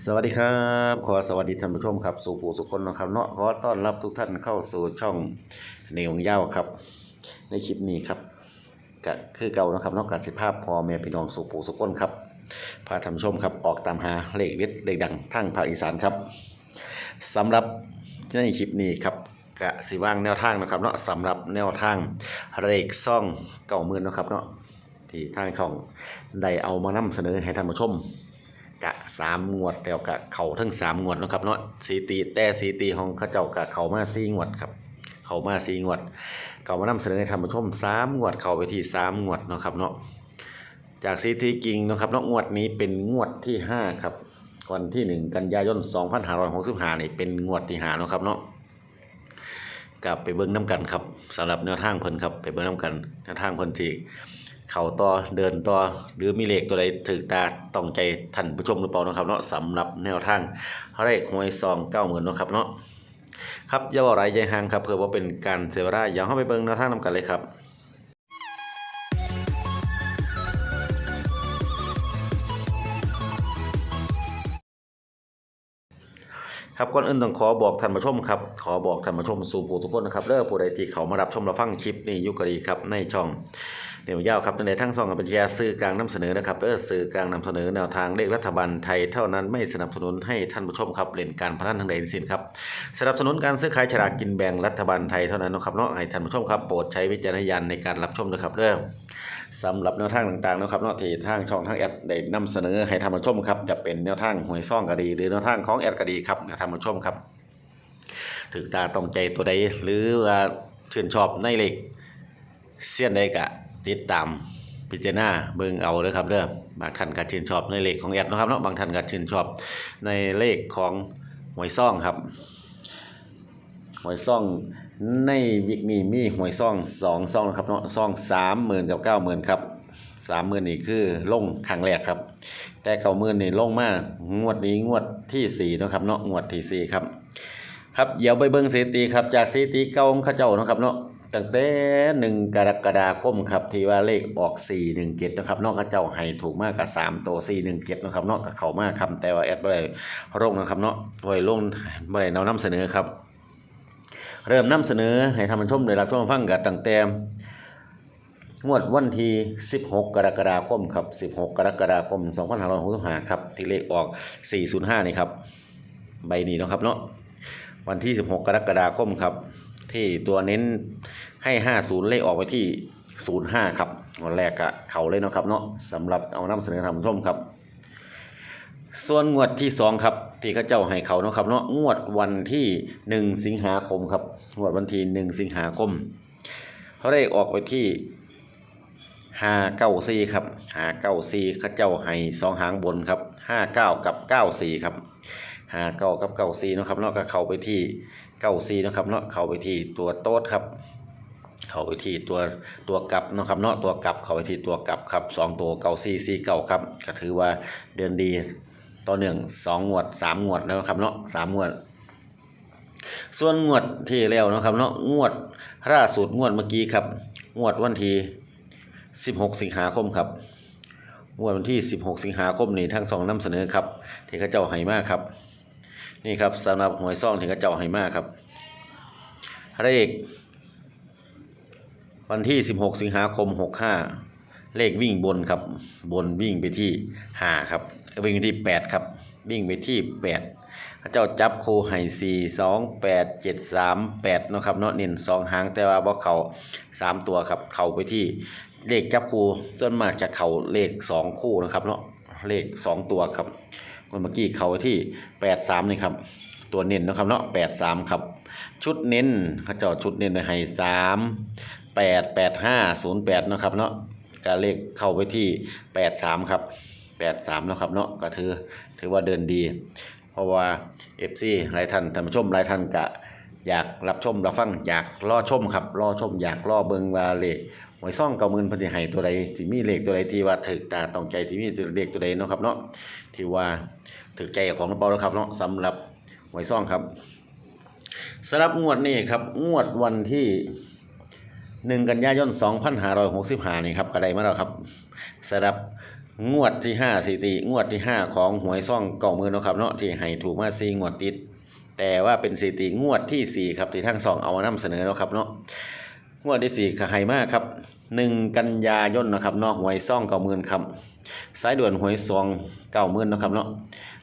สวัสดีครับ ขอสวัสดีท่านผู้ชมครับสู่ผู้สุคนนะครับเนาะขอต้อนรับทุกท่านเข้าสู่ช่องในของเย้าครับ ในคลิปนี้ครับก็คือเก่านะครับเนอกจากสิภาพพอแม่พี่น้องสู่ผู้สุคนครับพาท่านผู้ชมครับออกตามหาเลขเด็ดเลขดังทางภาคอีสานครับสำหรับในคลิปนี้ครับกะสิว่างแนวทางนะครับเนาะสำหรับแนวทางเลขซ่องเก่าหมื่นนะครับเนาะที่ทางช่องได้เอามานำเสนอให้ท่านผู้ชม กะสามงวดแล้วกะเข่าทั้งสามงวดนะครับเนาะสีตีแต่สีตีของเขาเจ้ากะเข่ามาสี่งวดครับ เข่ามาสี่งวด เขามานำเสนอให้ท่านผู้ชมสามงวดเข่าไปที่สามงวดนะครับเนาะจากสีตีจริงนะครับเนาะงวดนี้เป็นงวดที่ห้าครับวันที่หนึ่งกันยายนสองพันห้าร้อยหกสิบห้านี่เป็นงวดที่ห้าเนาะครับเนาะกลับไปเบิ้งน้ำกันครับสำหรับแนวทางเพิ่นครับไปเบิ้งน้ำกันแนวทางเพิ่นจี เข่าต่อเดินต่อหรือมีเลขตัวใดถือตาต้องใจท่านผู้ชมหรือเปล่านะครับเนาะสำหรับแนวทางเลขหวยซองเก้าหมื่นนะครับเนาะครับอย่าบอกไรใจห่างครับเพื่อว่าเป็นการเสียเวลาอย่าเข้าไปเบิ่งแนวทางนำกันเลยครับครับก่อนอื่นต้องขอบอกท่านผู้ชมครับขอบอกท่านผู้ชมสู่ผู้ทุกคนนะครับเด้อผู้ใดที่เขามารับชมรับฟังคลิปนี้ยุกดีครับในช่อง เดี๋ยวยาวครับในทั้งสองกับป็นแชร์สื่อกลางนำเสนอนะครับเด้อสื่อกลางนำเสนอแนวทางเลขรัฐบาลไทยเท่านั้นไม่สนับสนุนให้ท่านผู้ชมครับเล่นการพนันทางใดทั้งสิ้นครับสนับสนุนการซื้อขายฉลากกินแบ่งรัฐบาลไทยเท่านั้นนะครับเนาะให้ท่านผู้ชมครับโปรดใช้วิจารณญาณในการรับชมนะครับเด้อสำหรับแนวทางต่างๆนะครับเนาะที่ทางช่องทางแอดได้นำเสนอให้ท่านผู้ชมครับจะเป็นแนวทางหวยซ่องก็ดี หรือแนวทางของแอดก็ดีครับท่านผู้ชมครับถึกตาต้องใจตัวใดหรือว่าชื่นชอบในเลขเสี้ยนใดกะ ติดตามพิจารณาเบิ่งเอาเด้อครับเด้อบางท่านก็ชื่นชอบในเลขของแอดนะครับเนาะบางท่านก็ชื่นชอบในเลขของหวยซ่องครับหวยซ่องในวิกนี้มีหวยซ่องสองซ่องนะครับเนาะซ่องสามหมื่นกับเก้าหมื่นครับสามหมื่นนี่คือลงครั้งแรกครับ แต่เก้าหมื่นนี่ลงมากงวดนี้งวดที่สี่นะครับเนาะงวดที่สี่ครับ ครับเดี๋ยวไปเบิ้งสถิติครับจากสถิติเก่าของเขาเจ้านะครับเนาะ ตั้งแต่หนึ่งกรกฎาคมครับที่ว่าเลขออกสี่หนึ่งเจ็ดนะครับนาะเขาเจ้าให้ถูกมากกับสามตัวสี่หนึ่งเจ็ดนะครับนาะกับเขามากครับแต่ว่าแอดบ่ได้ลงนะครับเนาะบ่ได้ลงบ่ได้นำเสนอครับ เริ่มนำเสนอให้ท่านผู้ชมได้รับชมฟังกันตั้งแต่งวดวันที่ 16 กรกฎาคมครับ 16 กรกฎาคม 2565ครับที่เลขออก 405 นี่ครับ ใบนี้นะครับเนาะวันที่ 16 กรกฎาคมครับ ที่ตัวเน้นให้ 50 เลขออกไปที่ 05 ครับวันแรกกะเขาเลยเนาะครับเนาะสำหรับเอานำเสนอท่านผู้ชมครับ ส่วนงวดที่สองครับ ที่เขาเจ้าให้เขาเนาะครับเนาะงวดวันที่หนึ่งสิงหาคมครับงวดวันที่หนึ่งสิงหาคมเขาได้ออกไปที่ห้าเก้าสี่ครับห้าเก้าสี่เขาเจ้าให้สองหางบนครับห้าเก้ากับเก้าสี่ครับห้าเก้ากับเก้าสี่เนาะครับเนาะก็เข้าไปที่ เก้าสี่นะครับเนาะเข้าไปที่ตัวโต๊ดครับ เข้าไปที่ตัวตัวกลับนะครับเนาะตัวกลับเข้าไปที่ตัวกลับครับสองตัวเก้าสี่สี่เก้าครับก็ถือว่าเดือนดีต่อหนึ่งสองงวดสามงวดแล้วนะครับเนาะสามงวดส่วนงวดที่แล้วนะครับเนาะงวดล่าสุดงวดเมื่อกี้ครับ งวดวันที่สิบหกสิงหาคมครับ งวดวันที่สิบหกสิงหาคมนี่ทั้งสองนำเสนอครับ ที่เขาเจ้าให้มากครับ นี่ครับสำหรับหวยซ่องที่เขาเจ้าให้มากครับเลขวันที่สิบหกสิงหาคมหกห้าเลขวิ่งบนครับ บนวิ่งไปที่หาครับ วิ่งไปที่แปดครับ วิ่งไปที่แปดพระเจ้าจับคูให้สี่สองแปดเจ็ดสามแปดนะครับเนาะเน้นสองหางแต่ว่าบ่เขาสามตัวครับ เขาไปที่เลขจับคูส่วนมากจะเข่าเลขสองคู่นะครับเนาะเลขสองตัวครับ เมื่อกี้เข้าไปที่แปดสามนี่ครับตัวเน้นนะครับเนาะแปดสามครับ ชุดเน้นเขาจอดชุดเน้นไว้ให้สามแปดแปดห้าศูนย์แปดนาะครับเนาะก็เลขเข้าไปที่แปดสามครับแปดสามนะครับเนาะก็ถือถือว่าเดินดี เพราะว่า FC หลายท่านท่านผู้ชมหลายท่านกะ อยากรับชมรับฟังอยากรอชมครับรอชม อยากรอเบิงว่าเลขหวยซ่องเก่ามื่นพิ่นสิให้ตัวใดที่มีเลขตัวใดที่ว่าถึกตาต้องใจที่มีเลขตัวใดเนาะครับเนาะที่ว่าถึกใจของกระเป๋าแล้วครับเนาะสำหรับหวยซ่องครับสำหรับงวดนี้ครับงวดวันที่หนึ่งกันยายน2565นี่ครับก็ไดมาแล้วครับสำหรับงวดที่ห้าสถิติงวดที่ห้าของหวยซ่องเก่ามือเนาะครับเนาะที่ให้ถูกมาซีงวดติด แต่ว่าเป็นสถิติงวดที่สี่ครับที่ทั้งสองเอามานำเสนอเนาะครับเนาะงวดที่สี่ก็ให้มากครับหนึ่งกันยายนนะครับเนาะหวยซ่องเก่ามือครับสายด่วนหวยซองเก่ามือนาะครับเนาะ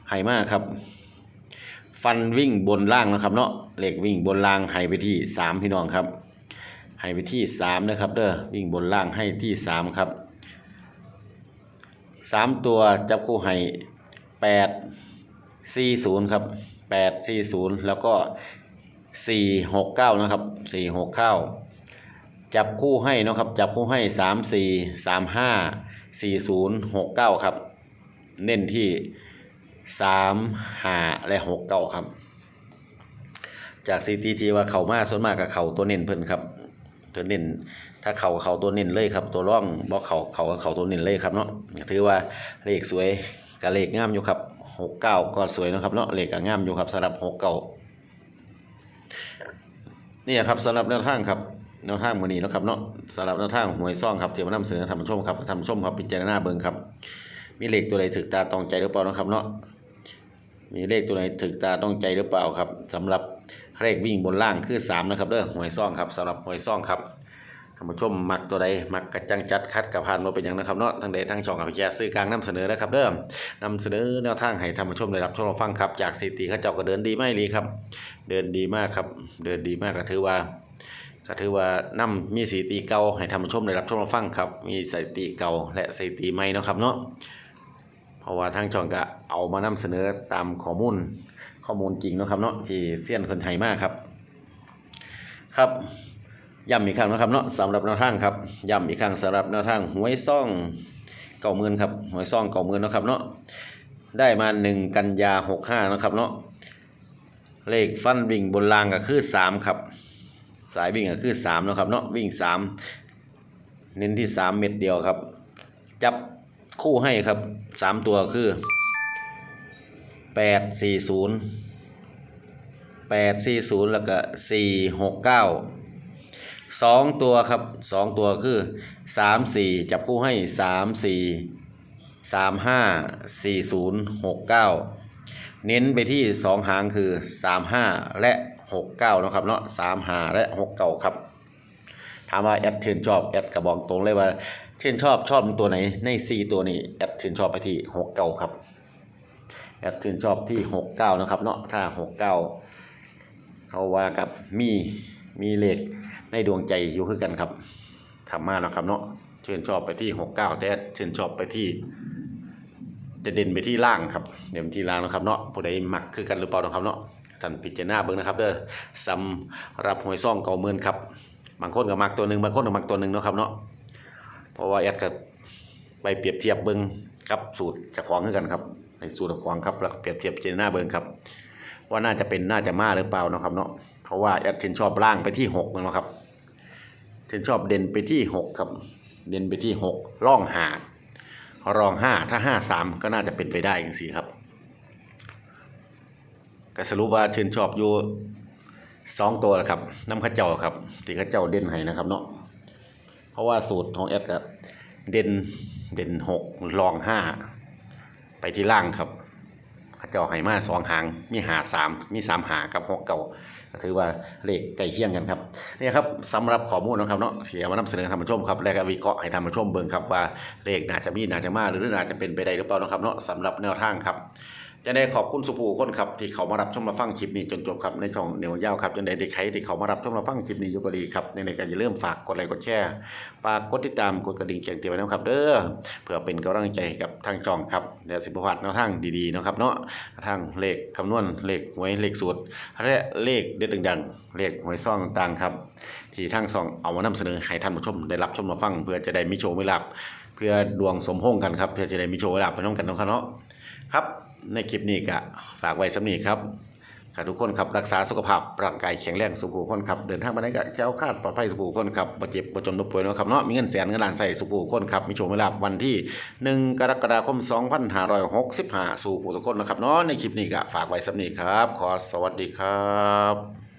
ให้มากครับ ฟันวิ่งบนล่างนะครับเนาะเหล็กวิ่งบนล่างให้ไปที่สามพี่น้องครับให้ไปที่สามนะครับเด้อวิ่งบนล่างให้ที่สามครับสามตัวจับคู่ให้แปดสี่ศูนย์ครับ แปดสี่ศูนย์แล้วก็สี่หกเก้านะครับสี่หกเก้าจับคู่ให้นะครับจับคู่ให้สามสี่สามห้าสี่ศูนย์หกเก้าครับ เน้นที่สามห้าและหกเก้าครับ จากซีทีทีว่าเข่ามาส่วนมากกับเข่าตัวเน้นเพิ่นครับตัวเน้นถ้าเขาเขาตัวเน้นเลยครับ ตัวร่องบ่เขาเขาก็เขาตัวเน้นเลยครับเนาะถือว่าเลขสวยกับเลขงามอยู่ครับ หกเก้าก็สวยนะครับเนาะเหลขก็งามอยู่ครับสำหรับหกเก้านี่ครับสำหรับแนวทางครับแนวทางมือนี้นะครับเนาะสำหรับแนวทางหวยซ่องครับเที่มานำเสนอท่านผู้ชมครับท่านผู้ชมครับพิจารณาเบิ่งครับ มีเลขตัวใดถึกตาตองใจหรือเปล่านะครับเนาะมีเลขตัวไหนถึกตาต้องใจหรือเปล่าครับสำหรับเลขวิ่งบนล่างคือสามนะครับเด้อหวยซ่องครับสำหรับหวยซ่องครับ ท่านผู้ชมมักตัวใดมักกระจังจัดคัดกับพานมาเป็นอย่างนะครับเนาะทั้งใดทั้งช่องกับพี่แกซื้อกลางนำเสนอนะครับเด้อนำเสนอแนวทางให้ท่านผู้ชมได้รับชมรับฟังครับ จากสถิติเขาเจ้าก็เดินดีไม่ลีครับ เดินดีมากครับ เดินดีมากก็ถือว่าก็ถือว่านำมีสถิติเก่าให้ท่านผู้ชมได้รับชมรับฟังครับ มีสถิติเก่าและสถิติใหม่นะครับเนาะเพราะว่าทางช่องก็เอามานำเสนอตามข้อมูลข้อมูลจริงนะครับเนาะที่เซียนคนไทยมากครับ ครับ ย้ำอีกครั้งนะครับเนาะสำหรับแนวทางครับย้ำอีกครั้งสำหรับแนวทางหวยซ่องเก่าเมือนครับหวยซ่องเก่าเมือนนะครับเนาะได้มาหนึ่งกันยาหกห้านะครับเนาะเลขฟันวิ่งบนรางก็คือสามครับ สายวิ่งก็คือสามนะครับเนาะวิ่งสามเน้นที่สามเม็ดเดียวครับ จับคู่ให้ครับสามตัวคือแปดสี่ศูนย์แปดสี่ศูนย์แล้วก็สี่หกเก้า สองตัวครับสองตัวคือสามสี่จับคู่ให้สามสี่สามห้าสี่ศูนย์หกเก้าเน้นไปที่สองหางคือสามห้าและหกเก้านะครับเนาะสามห้าและหกเก้าครับ ถามว่าแอดเชื่นชอบแอดกระบอกตรงเลยว่าเชื่นชอบชอบตัวไหนในสี่ตัวนี้แอดเชื่นชอบไปที่หกเก้าครับแอดชื่นชอบที่หกเก้านะครับเนาะถ้าหกเก้าเขาว่ากับมีมีเลข ในดวงใจอยู่คือกันครับทำมาแล้วครับเนาะเชิญชอบไปที่หกเก้าแต่เชิญชอบไปที่จะเด่นไปที่ล่างครับเด่นที่ล่างนะครับเนาะผู้ใดมักคือกันหรือเปล่านะครับเนาะท่านพิจารณาเบิ่งนะครับเด้อสำหรับหวยซ่องเก่าเมือนครับบางคนก็มักตัวหนึ่งบางคนก็มักตัวหนึ่งนะครับเนาะเพราะว่าแอดจะไปเปรียบเทียบเบิ่งกับสูตรจะของคือกันครับในสูตรของครับแล้วเปรียบเทียบพิจารณาเบิ่งครับ ว่าน่าจะเป็นน่าจะมาหรือเปล่านะครับเนาะเพราะว่าแอดเทนชอบล่างไปที่หกนะครับถึงชอบเด่นไปที่หกครับ เด่นไปที่หกร่องหารองห้าถ้าห้าสามก็น่าจะเป็นไปได้อย่างสี่ครับก็สรุปว่าชื่นชอบอยู่สองตัวแหละครับน้ำข้าเจ้าครับที่ข้าเจ้าเด่นให้นะครับเนาะเพราะว่าสูตรของแอดก็เด่นเด่นหกรองห้าไปที่ล่างครับ ข้าเจ้าให้มาสองหาง มีหาสามมีสามหากับหกเก่าถือว่าเลขใกล้เคียงกันครับนี่ครับสำหรับข้อมูลนะครับเนาะที่เอามานำเสนอท่านผู้ชมครับและก็วิเคราะห์ให้ท่านผู้ชมเบิ่งครับว่าเลขน่าจะมีน่าจะมาหรือน่าจะเป็นไปได้หรือเปล่านะครับเนาะสำหรับแนวทางครับ จะได้ขอบคุณสุภูคนครับที่เขามารับชมรับฟังคลิปนี้จนจบครับในช่องเหนียวยาวครับจนได้ได้ใครที่เขามารับชมรับฟังคลิปนี้อยู่ก็ดีครับในในการอย่าลืมฝากกดไลค์กดแชร์ฝากกดติดตามกดกระดิ่งแจ้งเตือนไว้นะครับ เด้อเพื่อเป็นกำลังใจกับทางช่องครับและสิบประวัติแนวทางดีๆนะครับเนาะทางเลขคำนวณเลขหวยเลขสูตรและเลขเด็ดดังๆเลขหวยซ่องต่างๆครับที่ทางช่องเอามานำเสนอให้ท่านผู้ชมได้รับชมรับฟัง เพื่อจะได้มีโชว์มีลาภเพื่อดวงสมพงกันครับเพื่อจะได้มีโชว์มีลาภไปน้องกันน้องเนาะครับ ในคลิปนี้ก็ฝากไว้สำนีครับค่ะทุกคนครับรักษาสุขภาพร่างกายแข็งแรงสุขุคนครับเดินทางมาไหนก็เจ้าคาดปลอดภัยสุขุคนครับบ่เจ็บบ่จนบ่ป่วยนะครับเนาะมีเงินแสนเงินล้านใส่สุขุคนครับมีโชว์มีลาภวันที่1กรกฎาคม2565สู่ผู้ทุกคนนะครับเนาะในคลิปนี้ก็ฝากไว้สำนีครับ ขอสวัสดีครับ